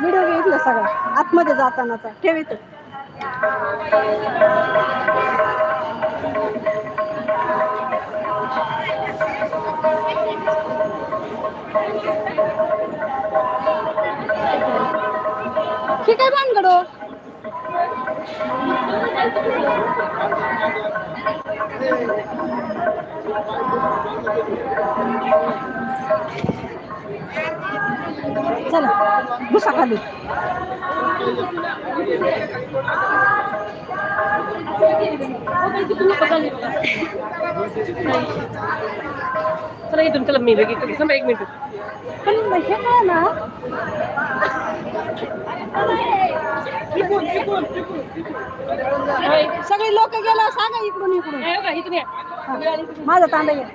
Video घेतलं सगळं. आतमध्ये जातानाचा ठेवित ठीक आहे भानगड हो. चला घुसा खाली. चला इथून चला मी लगेच थांबा एक मिनिट. पण हे काय ना? सगळे लोक गेला सांगा इकडून इकडून. हे. माझा तांबे घ्या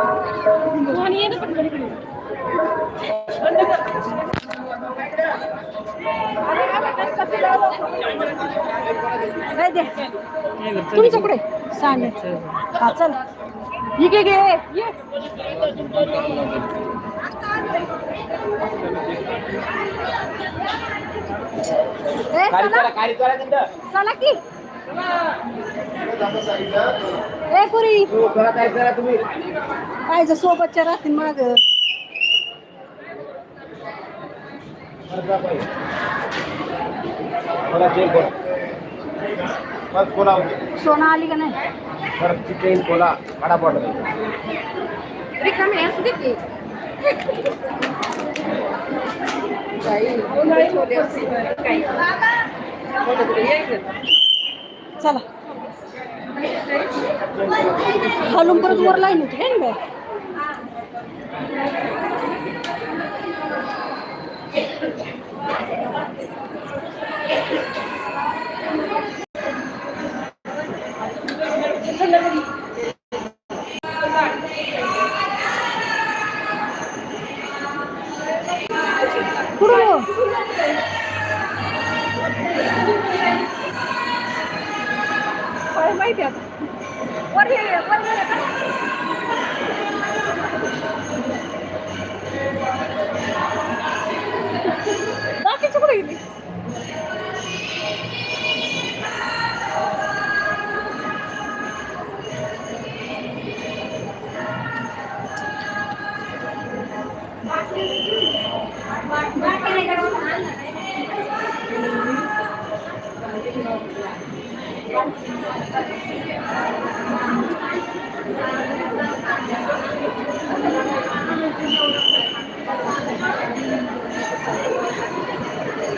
आणि ये ना पटकन इकडे. काय दे तुमचं कुठे सांग हा चल इकडे घे ये ए, चला. चला की ए पुरी. पाहिजे सोबतच्या राहतील माग. सोना आली का नाही? चेन कोला काढा पडत रिकामी असू दे की चला खालून परत वर लाईन होती काय Thank you. माहिती आता वर ये, वर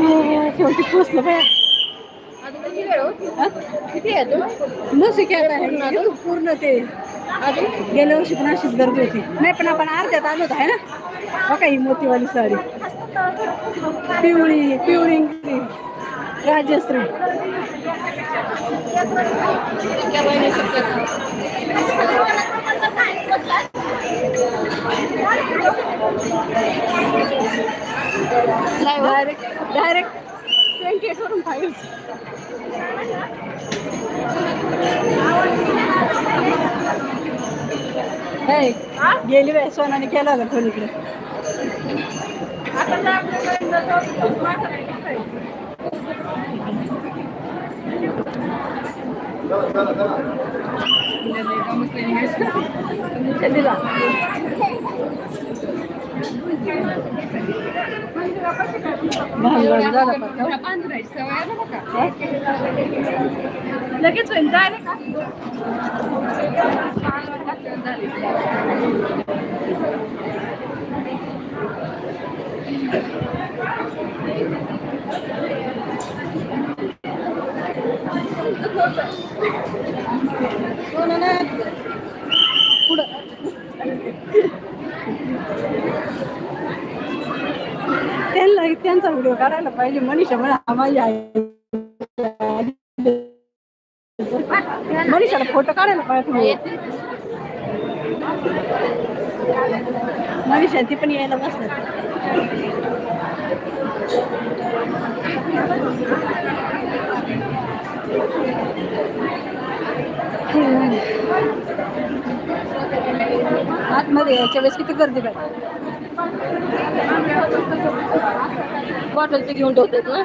शेवटी पोचलं बाया. किती आहे तू नसिक आहे पूर्ण ते गेल्या वर्षी पण अशीच गर्दी होती. नाही पण आपण अर्ध्यात आलो होतो आहे ना? बघा ही मोतीवाली साडी? पिवळी पिवळी Rajshree. Direct direct twenty eight वरून फाईव्ह हे गेली बाय सोनाने केला होता फोन इकडे दिला लगेच होईल जायला இவ்வளோ கடையில் பதினஞ்சு மணி சம்பளம் அமையா மனுஷனை போட்ட கடையில் பார்க்கணும் மனுஷன். திப்பணி வேலை தான் சார் Thank you. आतमध्ये यायच्या वेळेस किती गर्दी पाहिजे बॉटल ते घेऊन ठेवतात ना.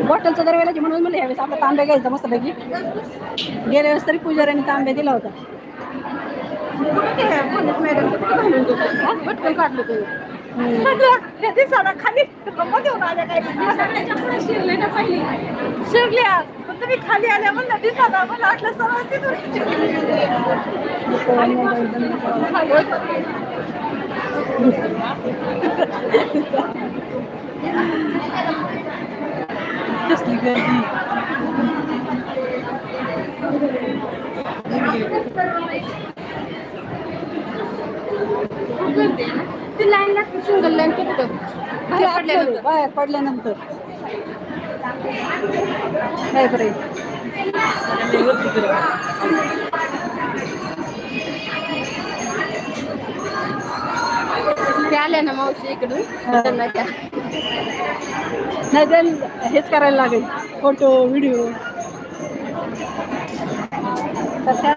बॉटलचं दरवेळेला म्हणून मला यावेळेस आपला तांब्या घ्यायचा मस्त पैकी गेल्या वेळेस तरी पुजाऱ्याने तांब्या दिला होता. पटकन काढलं ते. खाली. शिरल्या. पण तुम्ही खाली आल्या म्हणलं दिसाला मला वाटलं सरळ कसली गर्दी ती लाईन लागते सिंगल लाईन बाहेर पडल्यानंतर. പറയും झालं ना मावशी इकडून नाही तर हेच करायला लागेल फोटो व्हिडिओ कशा